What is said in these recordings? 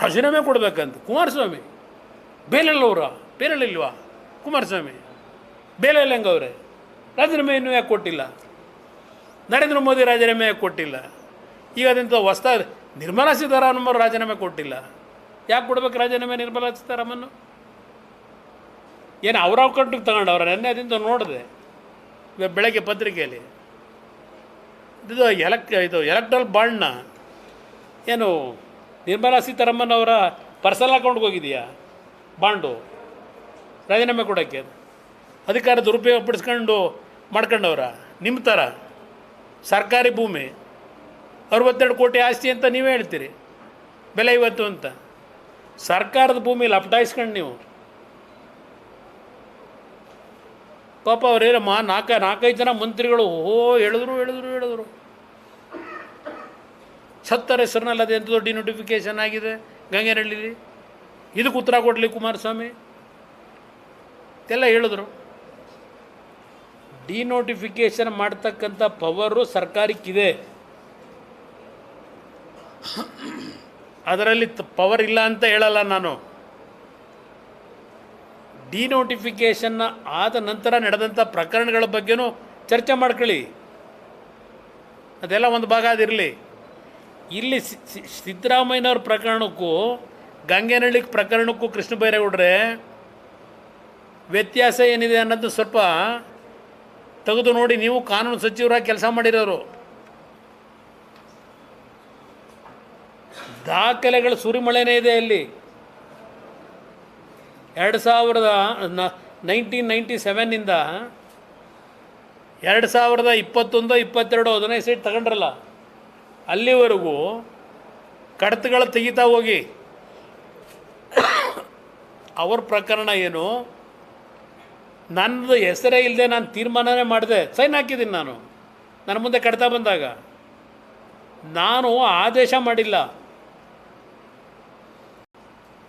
ರಾಜೀನಾಮೆ ಕೊಡಬೇಕಂತ. ಕುಮಾರಸ್ವಾಮಿ ಬೇಲಲ್ಲವ್ರ ಬೇಲಲ್ಲಿಲ್ವಾ ಕುಮಾರಸ್ವಾಮಿ, ಬೇಲೆಲ್ಲ ಹೆಂಗವ್ರೆ ರಾಜೀನಾಮೆ ಇನ್ನೂ ಯಾಕೆ ಕೊಟ್ಟಿಲ್ಲ. ನರೇಂದ್ರ ಮೋದಿ ರಾಜೀನಾಮೆ ಯಾಕೆ ಕೊಟ್ಟಿಲ್ಲ. ಈಗ ಅದಂತ ಹೊಸ್ತ ನಿರ್ಮಲಾ ಸೀತಾರಾಮನ್ ಅವರು ರಾಜೀನಾಮೆ ಕೊಟ್ಟಿಲ್ಲ. ಯಾಕೆ ಕೊಡ್ಬೇಕು ರಾಜೀನಾಮೆ ನಿರ್ಮಲಾ ಸೀತಾರಾಮನ್? ಏನು ಅವ್ರ ತಗೊಂಡು ತಗೊಂಡವ್ರ ನೆನ್ನೆ ಅದಿಂದ ನೋಡಿದೆ. ಬೆಳಗ್ಗೆ ಪತ್ರಿಕೆಯಲ್ಲಿ. ಇದು ಎಲೆಕ್, ಇದು ಎಲೆಕ್ಟ್ರಲ್ ಬಾಂಡ್ನ ಏನು ನಿರ್ಮಲಾ ಸೀತಾರಾಮನ್ ಅವರ ಪರ್ಸನಲ್ ಅಕೌಂಟ್ಗೆ ಹೋಗಿದೆಯಾ ಬಾಂಡು. ರಾಜೀನಾಮೆ ಕೊಡೋಕ್ಕೆ. ಅಧಿಕಾರ ದುರುಪಯೋಗ ಪಡಿಸ್ಕೊಂಡು ಮಾಡ್ಕೊಂಡವ್ರ. ನಿಮ್ಮ ಥರ. ಸರ್ಕಾರಿ ಭೂಮಿ. ಅರವತ್ತೆರಡು ಕೋಟಿ ಆಸ್ತಿ ಅಂತ ನೀವೇ ಹೇಳ್ತೀರಿ. ಬೆಲೆ ಇವತ್ತು ಅಂತ. ಸರ್ಕಾರದ ಭೂಮಿ ಲಪಟಾಯಿಸ್ಕೊಂಡು ನೀವು. ಪಾಪ ಅವ್ರೇನಮ್ಮ ನಾಲ್ಕು ನಾಲ್ಕೈದು ಜನ ಮಂತ್ರಿಗಳು ಓ ಹೇಳಿದ್ರು ಹೇಳಿದ್ರು ಹೇಳಿದ್ರು. ಸತ್ತರ ಹೆಸರಿನಲ್ಲಿ ಅದು ಎಂತ ದೊಡ್ಡ ನೋಟಿಫಿಕೇಶನ್ ಆಗಿದೆ ಗಂಗೇನಹಳ್ಳಿಲಿ? ಇದಕ್ಕೆ ಉತ್ತರ ಕೊಡಲಿ ಕುಮಾರಸ್ವಾಮಿ. ಎಲ್ಲ ಹೇಳಿದ್ರು. ಡಿನೋಟಿಫಿಕೇಶನ್ ಮಾಡ್ತಕ್ಕಂಥ ಪವರು ಸರ್ಕಾರಕ್ಕಿದೆ. ಅದರಲ್ಲಿ ಪವರ್ ಇಲ್ಲ ಅಂತ ಹೇಳಲ್ಲ ನಾನು. ಡಿನೋಟಿಫಿಕೇಷನ್ನ ಆದ ನಂತರ ನಡೆದಂಥ ಪ್ರಕರಣಗಳ ಬಗ್ಗೆನೂ ಚರ್ಚೆ ಮಾಡ್ಕೊಳ್ಳಿ. ಅದೆಲ್ಲ ಒಂದು ಭಾಗ ಅದಿರಲಿ. ಇಲ್ಲಿ ಸಿದ್ದರಾಮಯ್ಯನವ್ರ ಪ್ರಕರಣಕ್ಕೂ ಗಂಗೆನಳ್ಳಿ ಪ್ರಕರಣಕ್ಕೂ ಕೃಷ್ಣ ಬೈರೇಗೌಡ್ರೆ ವ್ಯತ್ಯಾಸ ಏನಿದೆ ಅನ್ನೋದು ಸ್ವಲ್ಪ ತೆಗೆದು ನೋಡಿ. ನೀವು ಕಾನೂನು ಸಚಿವರಾಗಿ ಕೆಲಸ ಮಾಡಿರೋರು. ದಾಖಲೆಗಳು ಸುರಿಮಳೆನೇ ಇದೆ ಅಲ್ಲಿ. ಎರಡು ಸಾವಿರದ ನೈನ್ಟೀನ್ ನೈಂಟಿ ಸೆವೆನ್ನಿಂದ ಎರಡು ಸಾವಿರದ ಇಪ್ಪತ್ತೊಂದು, ಇಪ್ಪತ್ತೆರಡು, ಹದಿನೈದು ಸೀಟ್ ತಗೊಂಡ್ರಲ್ಲ. ಅಲ್ಲಿವರೆಗೂ ಕಡತಗಳ ತೆಗಿತಾ ಹೋಗಿ. ಅವ್ರ ಪ್ರಕರಣ ಏನು? ನನ್ನದು ಹೆಸರೇ ಇಲ್ಲದೆ ನಾನು ತೀರ್ಮಾನನೇ ಮಾಡಿದೆ. ಸೈನ್ ಹಾಕಿದ್ದೀನಿ ನಾನು. ನನ್ನ ಮುಂದೆ ಕಡ್ತಾ ಬಂದಾಗ. ನಾನು ಆದೇಶ ಮಾಡಿಲ್ಲ.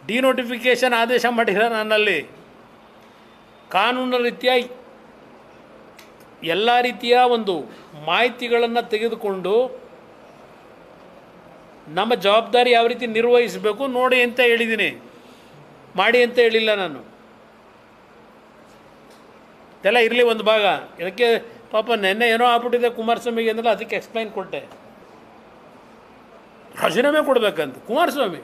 ಡಿನೋಟಿಫಿಕೇಷನ್ ಆದೇಶ ಮಾಡಿಲ್ಲ ನನ್ನಲ್ಲಿ. ಕಾನೂನು ರೀತಿಯ ಎಲ್ಲ ರೀತಿಯ ಒಂದು ಮಾಹಿತಿಗಳನ್ನು ತೆಗೆದುಕೊಂಡು ನಮ್ಮ ಜವಾಬ್ದಾರಿ ಯಾವ ರೀತಿ ನಿರ್ವಹಿಸಬೇಕು ನೋಡಿ ಅಂತ ಹೇಳಿದ್ದೀನಿ. ಮಾಡಿ ಅಂತ ಹೇಳಿಲ್ಲ ನಾನು. ಇದೆಲ್ಲ ಇರಲಿ ಒಂದು ಭಾಗ. ಇದಕ್ಕೆ ಪಾಪ ನೆನ್ನೆ ಏನೋ ಆಗ್ಬಿಟ್ಟಿದೆ ಕುಮಾರಸ್ವಾಮಿಗೆ ಅಂದ್ರೆ ಅದಕ್ಕೆ ಎಕ್ಸ್ಪ್ಲೈನ್ ಕೊಟ್ಟೆ. ರಾಜೀನಾಮೆ ಕೊಡಬೇಕಂತ. ಕುಮಾರಸ್ವಾಮಿ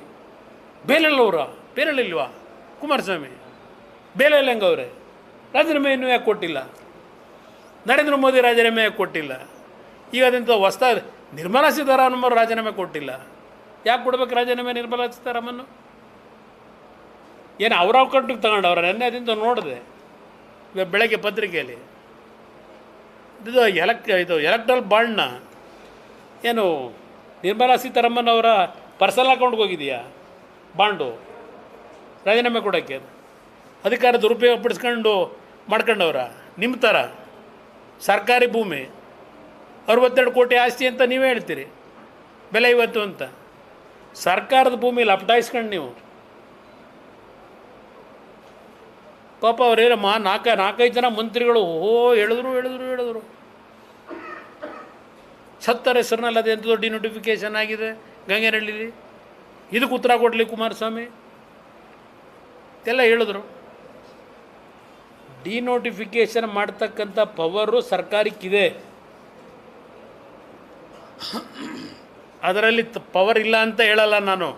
ಬೇಲಲ್ಲವ್ರ ಬೇಲಲ್ಲಿಲ್ವಾ ಕುಮಾರಸ್ವಾಮಿ ಬೇಲೆಲ್ಲ ಹೆಂಗವ್ರೆ ರಾಜೀನಾಮೆ ಇನ್ನೂ ಯಾಕೆ ಕೊಟ್ಟಿಲ್ಲ? ನರೇಂದ್ರ ಮೋದಿ ರಾಜೀನಾಮೆ ಯಾಕೆ ಕೊಟ್ಟಿಲ್ಲ? ಈಗ ಅದಂತ ಹೊಸ್ತ ನಿರ್ಮಲಾ ಸೀತಾರಾಮನ್ ಅವರು ರಾಜೀನಾಮೆ ಕೊಟ್ಟಿಲ್ಲ. ಯಾಕೆ ಕೊಡ್ಬೇಕು ರಾಜೀನಾಮೆ ನಿರ್ಮಲಾ ಸೀತಾರಾಮನ್? ಏನು ಅವ್ರ ಅಕೌಂಟಿಗೆ ತಗೊಂಡವ್ರೆ ನೆನ್ನೆ ಅದಿಂದ ನೋಡಿದೆ. ಬೆಳಗ್ಗೆ ಪತ್ರಿಕೆಯಲ್ಲಿ. ಇದು ಎಲೆಕ್, ಇದು ಎಲೆಕ್ಟ್ರಲ್ ಬಾಂಡ್ನ ಏನು ನಿರ್ಮಲಾ ಸೀತಾರಾಮನ್ ಅವರ ಪರ್ಸನಲ್ ಅಕೌಂಟ್ಗೆ ಹೋಗಿದೆಯಾ? ಬಾಂಡು. ರಾಜೀನಾಮೆ ಕೊಡೋಕ್ಕೆ. ಅಧಿಕಾರ ದುರುಪಯೋಗ ಪಡಿಸ್ಕೊಂಡು ಮಾಡ್ಕೊಂಡವ್ರ. ನಿಮ್ಮ ಥರ ಸರ್ಕಾರಿ ಭೂಮಿ. ಅರವತ್ತೆರಡು ಕೋಟಿ ಆಸ್ತಿ ಅಂತ ನೀವೇ ಹೇಳ್ತೀರಿ. ಬೆಲೆ ಇವತ್ತು ಅಂತ. ಸರ್ಕಾರದ ಭೂಮಿ ಲಪಟಾಯಿಸ್ಕೊಂಡು ನೀವು. ಪಾಪ ಅವ್ರೇನಮ್ಮ ನಾಲ್ಕ ನಾಲ್ಕೈದು ಜನ ಮಂತ್ರಿಗಳು ಓ ಹೇಳಿದ್ರು ಹೇಳಿದ್ರು ಹೇಳಿದ್ರು. ಸತ್ತರ ಹೆಸರಿನಲ್ಲಿ ಅದು ಎಂತ ದೊಡ್ಡ ನೋಟಿಫಿಕೇಶನ್ ಆಗಿದೆ ಗಂಗೆನಹಳ್ಳಿಲಿ. ಇದಕ್ಕೆ ಉತ್ತರ ಕೊಡಲಿ ಕುಮಾರಸ್ವಾಮಿ. ಎಲ್ಲ ಹೇಳಿದ್ರು. ಡಿನೋಟಿಫಿಕೇಶನ್ ಮಾಡ್ತಕ್ಕಂಥ ಪವರು ಸರ್ಕಾರಕ್ಕಿದೆ. ಅದರಲ್ಲಿ ಪವರ್ ಇಲ್ಲ ಅಂತ ಹೇಳಲ್ಲ ನಾನು.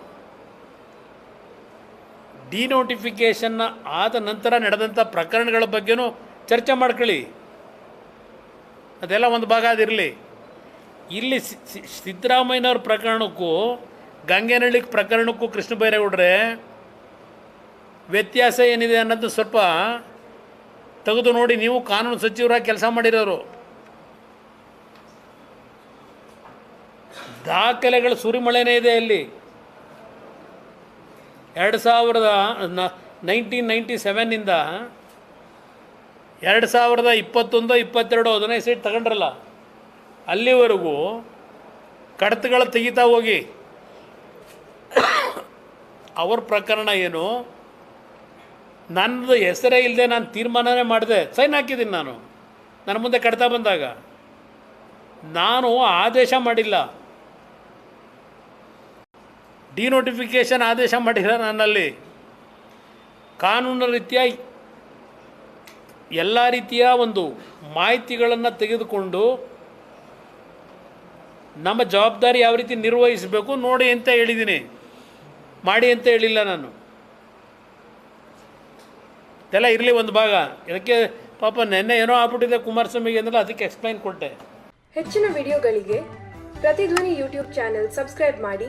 ಡಿನೋಟಿಫಿಕೇಷನ್ನ ಆದ ನಂತರ ನಡೆದಂಥ ಪ್ರಕರಣಗಳ ಬಗ್ಗೆನೂ ಚರ್ಚೆ ಮಾಡ್ಕೊಳ್ಳಿ. ಅದೆಲ್ಲ ಒಂದು ಭಾಗ ಅದಿರಲಿ. ಇಲ್ಲಿ ಸಿದ್ದರಾಮಯ್ಯನವ್ರ ಪ್ರಕರಣಕ್ಕೂ ಗಂಗೆನಹಳ್ಳಿ ಪ್ರಕರಣಕ್ಕೂ ಕೃಷ್ಣ ಬೈರೇಗೌಡ್ರೆ ವ್ಯತ್ಯಾಸ ಏನಿದೆ ಅನ್ನೋದು ಸ್ವಲ್ಪ ತೆಗೆದು ನೋಡಿ, ನೀವು ಕಾನೂನು ಸಚಿವರಾಗಿ ಕೆಲಸ ಮಾಡಿರೋರು. ದಾಖಲೆಗಳ ಸುರಿಮಳೆನೇ ಇದೆ ಅಲ್ಲಿ. ಎರಡು ಸಾವಿರದ ನೈನ್ಟೀನ್ ನೈಂಟಿ ಸೆವೆನ್ನಿಂದ ಎರಡು ಸಾವಿರದ ಇಪ್ಪತ್ತೊಂದು, ಇಪ್ಪತ್ತೆರಡು ಹದಿನೈದು ಸೀಟ್ ತಗೊಂಡ್ರಲ್ಲ, ಅಲ್ಲಿವರೆಗೂ ಕಡತಗಳ ತೆಗಿತಾ ಹೋಗಿ. ಅವ್ರ ಪ್ರಕರಣ ಏನು? ನನ್ನದು ಹೆಸರೇ ಇಲ್ಲದೆ ನಾನು ತೀರ್ಮಾನನೇ ಮಾಡಿದೆ. ಸೈನ್ ಹಾಕಿದ್ದೀನಿ ನಾನು. ನನ್ನ ಮುಂದೆ ಕಡ್ತಾ ಬಂದಾಗ. ನಾನು ಆದೇಶ ಮಾಡಿಲ್ಲ. ಡಿನೋಟಿಫಿಕೇಷನ್ ಆದೇಶ ಮಾಡಿರ ನನ್ನಲ್ಲಿ. ಕಾನೂನು ರೀತಿಯ ಎಲ್ಲ ರೀತಿಯ ಒಂದು ಮಾಹಿತಿಗಳನ್ನು ತೆಗೆದುಕೊಂಡು ನಮ್ಮ ಜವಾಬ್ದಾರಿ ಯಾವ ರೀತಿ ನಿರ್ವಹಿಸಬೇಕು ನೋಡಿ ಅಂತ ಹೇಳಿದ್ದೀನಿ ಮಾಡಿ ಅಂತ ಹೇಳಿಲ್ಲ ನಾನು. ಇದೆಲ್ಲ ಇರಲಿ ಒಂದು ಭಾಗ. ಇದಕ್ಕೆ ಪಾಪ ನೆನ್ನೆ ಏನೋ ಆಗ್ಬಿಟ್ಟಿದೆ ಕುಮಾರಸ್ವಾಮಿಗೆ ಅಂದ್ರೆ ಅದಕ್ಕೆ ಎಕ್ಸ್ಪ್ಲೈನ್ ಕೊಟ್ಟೆ. ಹೆಚ್ಚಿನ ವಿಡಿಯೋಗಳಿಗೆ ಪ್ರತಿಧ್ವನಿ ಯೂಟ್ಯೂಬ್ ಚಾನೆಲ್ ಸಬ್ಸ್ಕ್ರೈಬ್ ಮಾಡಿ.